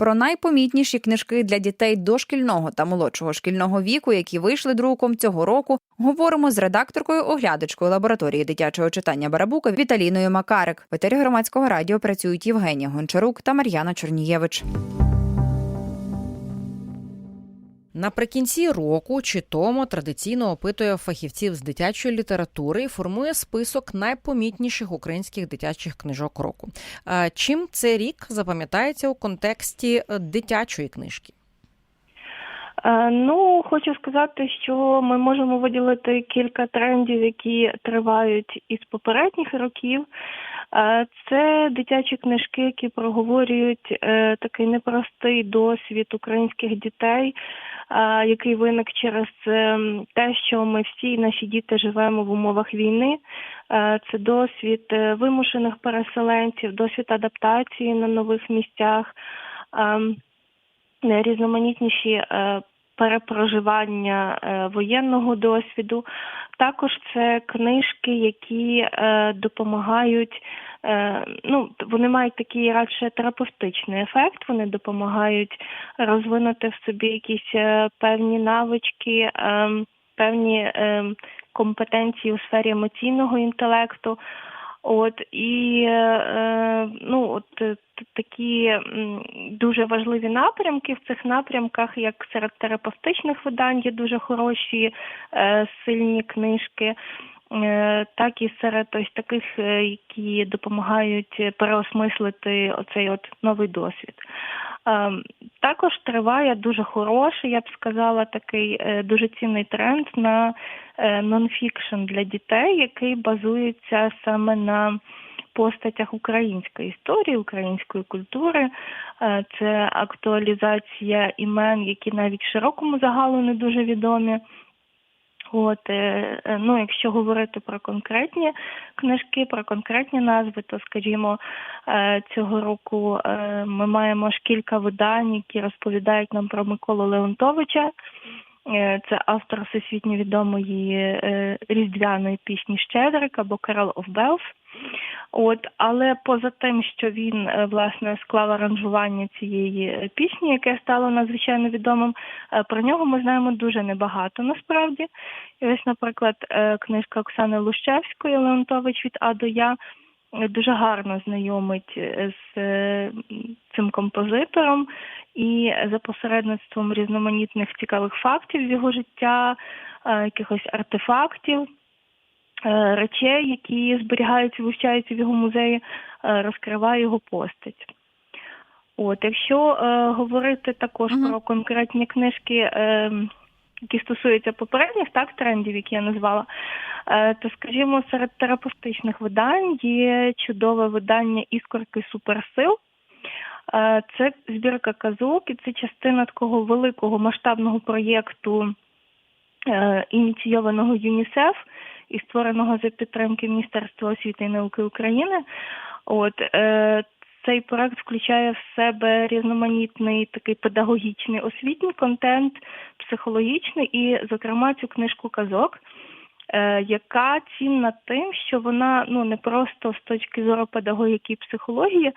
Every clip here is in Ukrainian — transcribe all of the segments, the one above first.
Про найпомітніші книжки для дітей дошкільного та молодшого шкільного віку, які вийшли друком цього року, говоримо з редакторкою оглядачкою лабораторії дитячого читання Барабука Віталіною Макарик. В етері громадського радіо працюють Євгенія Гончарук та Мар'яна Чорнієвич. Наприкінці року чи тому традиційно опитує фахівців з дитячої літератури і формує список найпомітніших українських дитячих книжок року. Чим цей рік запам'ятається у контексті е, дитячої книжки? Е, Ну, хочу сказати, що ми можемо виділити кілька трендів, які тривають із попередніх років. Це дитячі книжки, які проговорюють е, такий непростий досвід українських дітей, е, який виник через е, те, що ми всі наші діти живемо в умовах війни. Це досвід вимушених переселенців, досвід адаптації на нових місцях. ем, різноманітніші перепроживання е, воєнного досвіду. Також це книжки, які е, допомагають. е, Ну, вони мають такий радше терапевтичний ефект. Вони допомагають розвинути в собі якісь певні навички, е, певні е, компетенції у сфері емоційного інтелекту. От і е, е, ну от е, такі дуже важливі напрямки в цих напрямках, як серед терапевтичних видань, є дуже хороші сильні книжки. Так і серед ось таких, які допомагають переосмислити оцей от новий досвід. Ем, Також триває дуже хороший, я б сказала, такий е, дуже цінний тренд на е, нонфікшн для дітей, який базується саме на постатях української історії, української культури. Е, Це актуалізація імен, які навіть широкому загалу не дуже відомі. От, е, е, ну, якщо говорити про конкретні книжки, про конкретні назви, то скажімо, е, цього року ми маємо ж кілька видань, які розповідають нам про Миколу Леонтовича. Е, Це автор всесвітньо відомої е, різдвяної пісні Щедрик або Carol of Bells. От, але поза тим, що він е, власне склав аранжування цієї пісні, яке стало надзвичайно відомим, про нього ми знаємо дуже небагато насправді. І ось, наприклад, книжка Оксани Лущевської Леонтович від А до Я дуже гарно знайомить е, з е, цим композитором і за посередництвом різноманітних цікавих фактів з його життя, е, якихось артефактів. е, Речей, які зберігаються, вивчаються в його музеї, е, розкриває його постать. От, якщо е, говорити також Мгм. про конкретні книжки, е, які стосуються попередніх так трендів, які я назвала, е, то скажімо, серед терапевтичних видань є чудове видання Іскорки суперсил. Е, Це збірка казок, і це частина такого великого масштабного проєкту, е, ініційованого ЮНІСЕФ і створеного за підтримки Міністерства освіти і науки України. От цей проект включає в себе різноманітний такий педагогічний освітній контент, психологічний і, зокрема, цю книжку казок. е, Яка цінна тим, що вона ну не просто з точки зору педагогіки і психології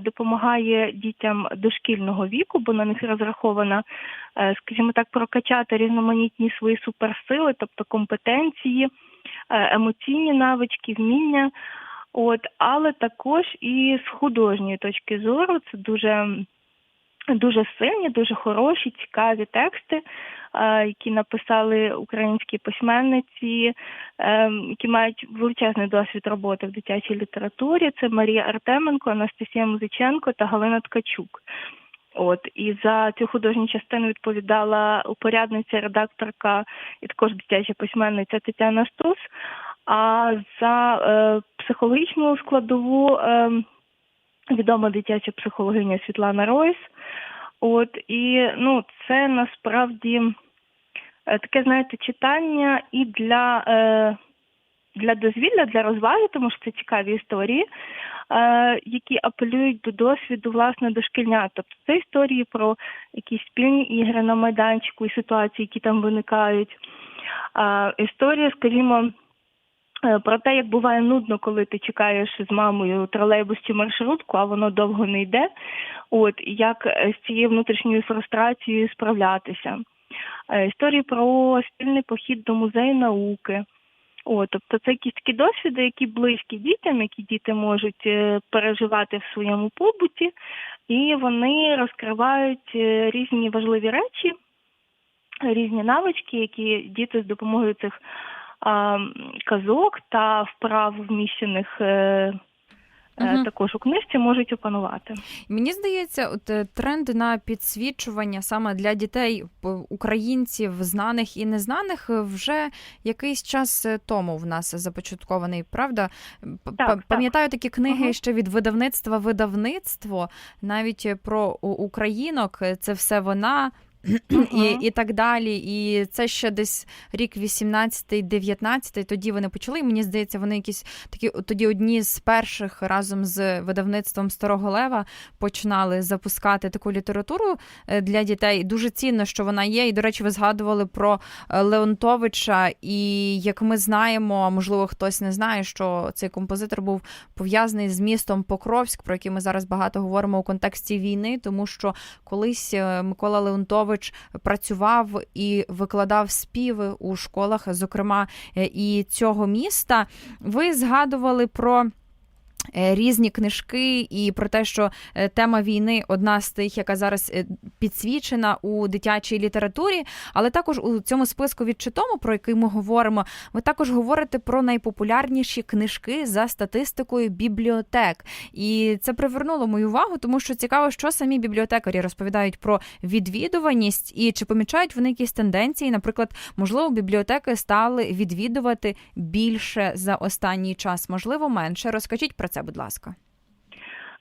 допомагає дітям дошкільного віку, бо на них розрахована, е, скажімо так, прокачати різноманітні свої суперсили, тобто компетенції, е, емоційні навички, вміння. От, але також і з художньої точки зору це дуже, дуже сильні, дуже хороші, цікаві тексти, які написали українські письменниці, е, які мають величезний досвід роботи в дитячій літературі. Це Марія Артеменко, Анастасія Музиченко та Галина Ткачук. От і за цю художню частину відповідала упорядниця, редакторка і також дитяча письменниця Тетяна Стус. А за е, психологічну складову е, відома дитяча психологиня Світлана Ройс. От і ну, це насправді е, таке, знаєте, читання і для, е, для дозвілля, для розваги, тому що це цікаві історії, е, які апелюють до досвіду власне дошкільнят. Тобто це історії про якісь спільні ігри на майданчику і ситуації, які там виникають. Е, історія, скажімо, про те, як буває нудно, коли ти чекаєш з мамою тролейбус чи маршрутку, а воно довго не йде. От як е, з цією внутрішньою фрустрацією справлятися. Е, Історії про спільний похід до музею науки. О, тобто це якісь такі досвіди, які близькі дітям, які діти можуть е, переживати в своєму побуті, і вони розкривають е, різні важливі речі, різні навички, які діти з допомогою цих казок та вправ вміщених е, також у книжці можуть опанувати. Мені здається, от е, тренд на підсвічування саме для дітей українців, знаних і незнаних, вже якийсь час тому в нас започаткований. Правда, Так, п- так. пам'ятаю такі книги Мгм. ще від видавництва видавництво, навіть про українок. Це все вона. І, і так далі, і це ще десь рік 18-19, тоді вони почали. І мені здається, вони якісь такі тоді одні з перших разом з видавництвом Старого Лева починали запускати таку літературу е, для дітей. Дуже цінно, що вона є. І, до речі, ви згадували про е, Леонтовича. І як ми знаємо, можливо, хтось не знає, що цей композитор був пов'язаний з містом Покровськ, про який ми зараз багато говоримо у контексті війни, тому що колись е, Микола Леонтович працював і викладав співи у школах, зокрема е, і цього міста. Ви згадували про. Е, Різні книжки і про те, що е, тема війни одна з тих, яка зараз е, підсвічена у дитячій літературі, але також у цьому списку відчитому, про який ми говоримо, ви також говорите про найпопулярніші книжки за статистикою бібліотек. І це привернуло мою увагу, тому що цікаво, що самі бібліотекарі розповідають про відвідуваність і чи помічають вони якісь тенденції. Наприклад, можливо, бібліотеки стали відвідувати більше за останній час, можливо, менше. Розкажіть про це, будь ласка.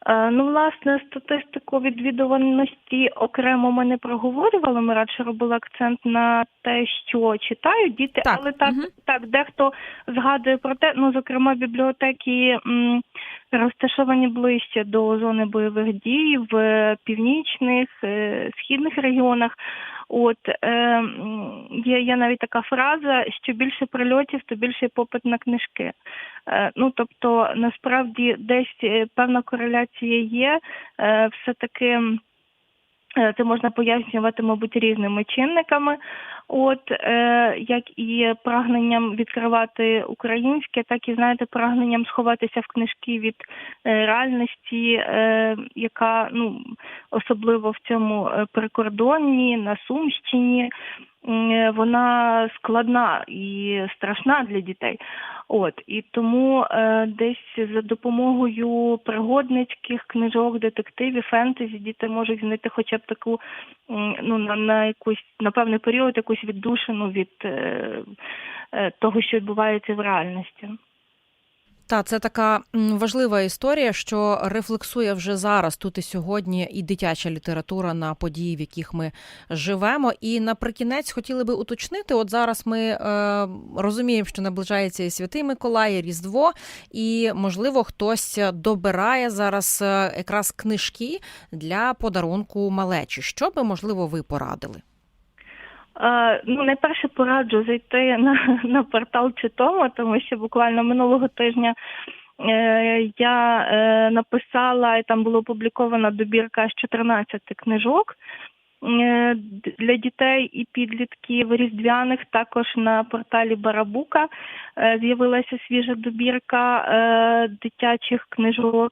Е, Ну, власне, статистику відвідуваності окремо ми не проговорювали. Ми радше робили акцент на те, що читають діти, Так, але так, мгм. так, дехто згадує про те, ну, зокрема, бібліотеки м, розташовані ближче до зони бойових дій в північних, е, східних регіонах. От е, є, є навіть така фраза, що більше прильотів, то більше попит на книжки. Е, Ну тобто, насправді десь е, певна кореляція є. Е, Все-таки м, е, це можна пояснювати, мабуть, різними чинниками. От е, як і прагненням відкривати українське, так і знаєте, прагненням сховатися в книжки від е, реальності, е, яка ну особливо в цьому е, прикордонні, на Сумщині. Е, Вона складна і страшна для дітей. От і тому е, десь за допомогою пригодницьких книжок, детективів, фентезі діти можуть знайти хоча б таку ну на, на якусь на певний період якусь віддушину від е, е, того, що відбувається в реальності. Та це така важлива історія, що рефлексує вже зараз тут і сьогодні і дитяча література на події, в яких ми живемо. І наприкінець хотіли би уточнити: от зараз ми е, розуміємо, що наближається і Святий Миколай, і Різдво, і можливо хтось добирає зараз е, якраз книжки для подарунку малечі. Що би можливо ви порадили? Е, Ну, найперше пораджу зайти на, на портал Читома, тому що буквально минулого тижня е, я е, написала, і там була опублікована добірка з 14 книжок е, для дітей і підлітків різдвяних. Також на порталі Барабука е, з'явилася свіжа добірка е, дитячих книжок.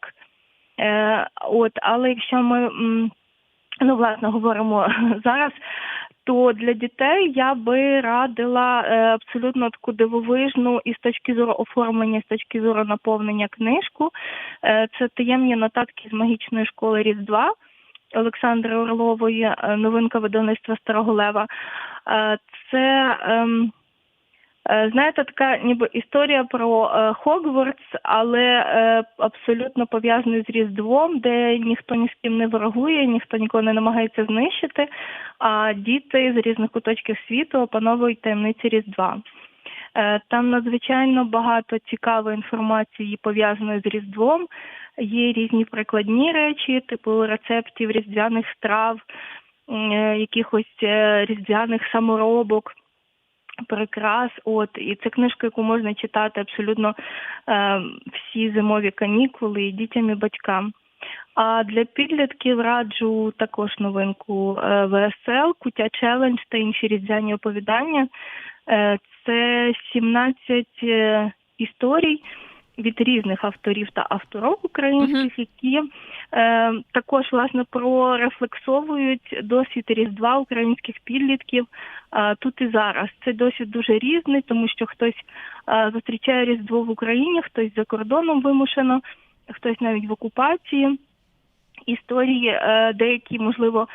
Е, От, але якщо ми ну, власне говоримо зараз, то для дітей я би радила е, абсолютно таку дивовижну і з точки зору оформлення, і з точки зору наповнення книжку. Е, це таємні нотатки з магічної школи Різдва. Олександри Орлової, е, новинка видавництва Старого Лева. Е, Це ем, знаєте, така ніби історія про е, Хогвартс, але е, абсолютно пов'язаний з Різдвом, де ніхто ні з ким не ворогує, ніхто нікого не намагається знищити, а діти з різних куточків світу опановують таємниці Різдва. Е, Там надзвичайно багато цікавої інформації пов'язаної з Різдвом. Є різні прикладні речі, типу рецептів різдвяних страв, е, якихось е, різдвяних саморобок. Прикрас. От і це книжка, яку можна читати абсолютно е, всі зимові канікули і дітям і батькам. А для підлітків раджу також новинку е, ВСЛ, Куття челендж та інші різдвяні оповідання. Е, Це 17 е, історій від різних авторів та авторок українських, які е, також власне прорефлексовують досвід різдва українських підлітків е, тут і зараз. Це досвід дуже різний, тому що хтось е, зустрічає різдво в Україні, хтось за кордоном вимушено, хтось навіть в окупації. Історії е, деякі, можливо,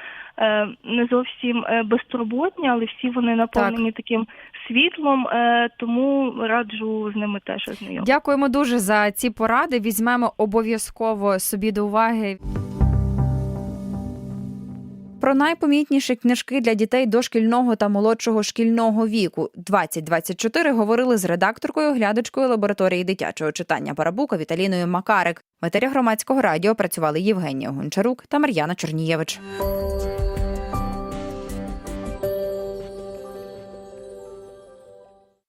не зовсім е, безтурботні, але всі вони наповнені таким світлом, е, тому раджу з ними теж ознайомитися. Дякуємо дуже за ці поради. Візьмемо обов'язково собі до уваги. Про найпомітніші книжки для дітей дошкільного та молодшого шкільного віку 2024 говорили з редакторкою глядачкою лабораторії дитячого читання Барабука Віталіною Макарик. В етері громадського радіо працювали Євгенія Гончарук та Мар'яна Чорнієвич.